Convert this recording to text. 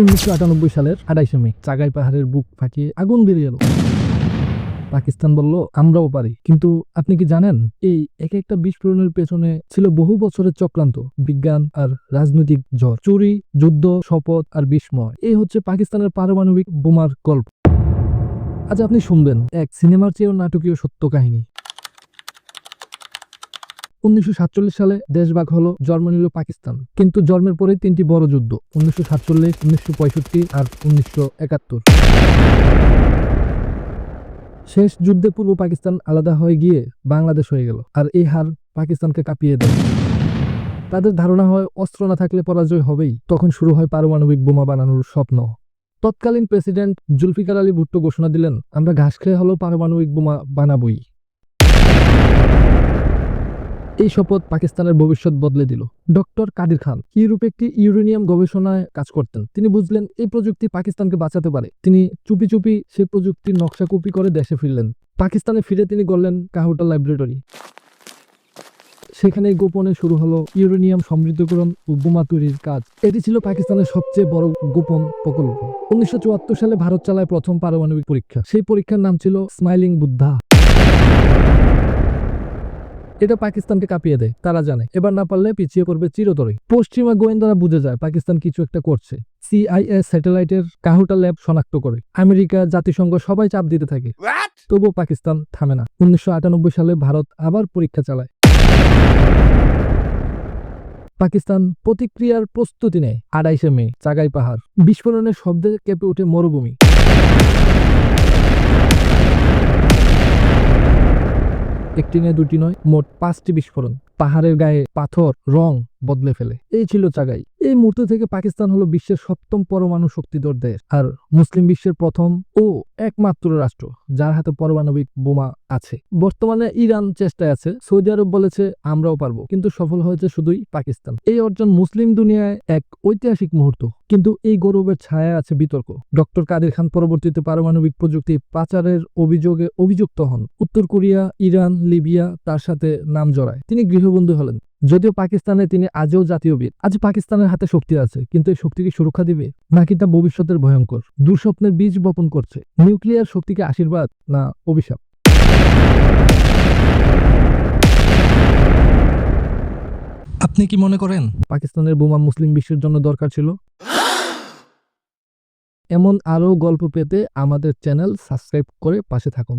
উনিশশো আটানব্বই সালের আড়াইশে মে, চাগাই পাহাড়ের বুক ফাটিয়ে আগুন বেরিয়ে এলো পাকিস্তান বলল, আমরাও পারি। কিন্তু আপনি কি জানেন, এই এক একটা বিস্ফোরণের পেছনে ছিল বহু বছরের চক্রান্ত, বিজ্ঞান আর রাজনৈতিক ঝড়, চুরি, যুদ্ধ, শপথ আর বিস্ময়। এই হচ্ছে পাকিস্তানের পারমাণবিক বোমার গল্প। আজ আপনি শুনবেন এক সিনেমার চেয়েও নাটকীয় সত্য কাহিনী উনিশশো সাতচল্লিশ সালে দেশভাগ হলো জন্ম নিল পাকিস্তান। কিন্তু জন্মের পরে তিনটি বড় যুদ্ধ, উনিশশো সাতচল্লিশ, উনিশশো আর উনিশশো একাত্তর। শেষ যুদ্ধে পূর্ব পাকিস্তান আলাদা হয়ে গিয়ে বাংলাদেশ হয়ে গেল, আর এই হার পাকিস্তানকে কাঁপিয়ে দেয়। তাদের ধারণা হয়, অস্ত্র না থাকলে পরাজয় হবেই, তখন শুরু হয় পারমাণবিক বোমা বানানোর স্বপ্ন। তৎকালীন প্রেসিডেন্ট জুলফিকার আলী ভুট্টো ঘোষণা দিলেন, আমরা ঘাস খেয়ে হলেও পারমাণবিক বোমা বানাবই। এই শপথ পাকিস্তানের ভবিষ্যৎ বদলে দিল। ডক্টর কাদির খান ইউরোপে একটি ইউরেনিয়াম গবেষণায় কাজ করতেন? তিনি বুঝলেন, এই প্রযুক্তি পাকিস্তানকে বাঁচাতে পারে। তিনি চুপি চুপি সেই প্রযুক্তির নকশা কপি করে দেশে ফিরলেন। পাকিস্তানে ফিরে তিনি গড়লেন কাহুটা ল্যাবরেটরি সেখানে গোপনে শুরু হলো ইউরেনিয়াম সমৃদ্ধকরণ ও বোমা তৈরির কাজ। এটি ছিল পাকিস্তানের সবচেয়ে বড় গোপন প্রকল্প। উনিশশো চুয়াত্তর সালে ভারত চালায় প্রথম পারমাণবিক পরীক্ষা। সেই পরীক্ষার নাম ছিল স্মাইলিং বুদ্ধা। এটা পাকিস্তানকে কাঁপিয়ে দেয় তারা জানে। এবার না পারলে পিছিয়ে পড়বে চিরতরে। পশ্চিমা গোয়েন্দারা বুঝে যায় পাকিস্তান কিছু একটা করছে। সিআইএস স্যাটেলাইটের কাহুটা ল্যাব শনাক্ত করে। আমেরিকা জাতিসংঘ সবাই চাপ দিতে থাকে। তবুও পাকিস্তান থামে না। উনিশশো আটানব্বই সালে ভারত আবার পরীক্ষা চালায়। পাকিস্তান প্রতিক্রিয়ার প্রস্তুতি নেয় আড়াইশে মে চাগাই পাহাড়। বিস্ফোরণের শব্দে কেঁপে ওঠে মরুভূমি। একটি নয় দুটি নয় মোট পাঁচটি বিস্ফোরণ। পাহাড়ের গায়ে পাথর রং বদলে ফেলে। এই ছিল চাগাই। এই মুহূর্ত থেকে পাকিস্তান হলো বিশ্বের সপ্তম পরমাণু শক্তিধর দেশ। আর মুসলিম বিশ্বের প্রথম ও একমাত্র রাষ্ট্র, যার হাতে পারমাণবিক বোমা আছে। বর্তমানে ইরান চেষ্টায় আছে। সৌদি আরব বলেছে, আমরাও পারব। কিন্তু সফল হয়েছে শুধুই পাকিস্তান। এই অর্জন মুসলিম দুনিয়ায় এক ঐতিহাসিক মুহূর্ত। কিন্তু এই গৌরবের ছায়া আছে বিতর্ক। ডক্টর কাদের খান পরবর্তীতে পারমাণবিক প্রযুক্তি পাচারের অভিযোগে অভিযুক্ত হন। উত্তর কোরিয়া, ইরান, লিবিয়া তার সাথে নাম জড়ায়। তিনি গৃহবন্দী হলেন। যদিও পাকিস্তানে তিনি আজও জাতীয় বীর। আজ পাকিস্তানের হাতে শক্তি আছে, কিন্তু এই শক্তি কি সুরক্ষা দিবে নাকি তা ভবিষ্যতের ভয়ঙ্কর। দুঃস্বপ্নের বীজ বপন করছে। নিউক্লিয়ার শক্তিকে আশীর্বাদ না অভিশাপ? আপনি কি মনে করেন পাকিস্তানের বোমা মুসলিম বিশ্বের জন্য দরকার ছিল? এমন আরও গল্প পেতে আমাদের চ্যানেল সাবস্ক্রাইব করে পাশে থাকুন।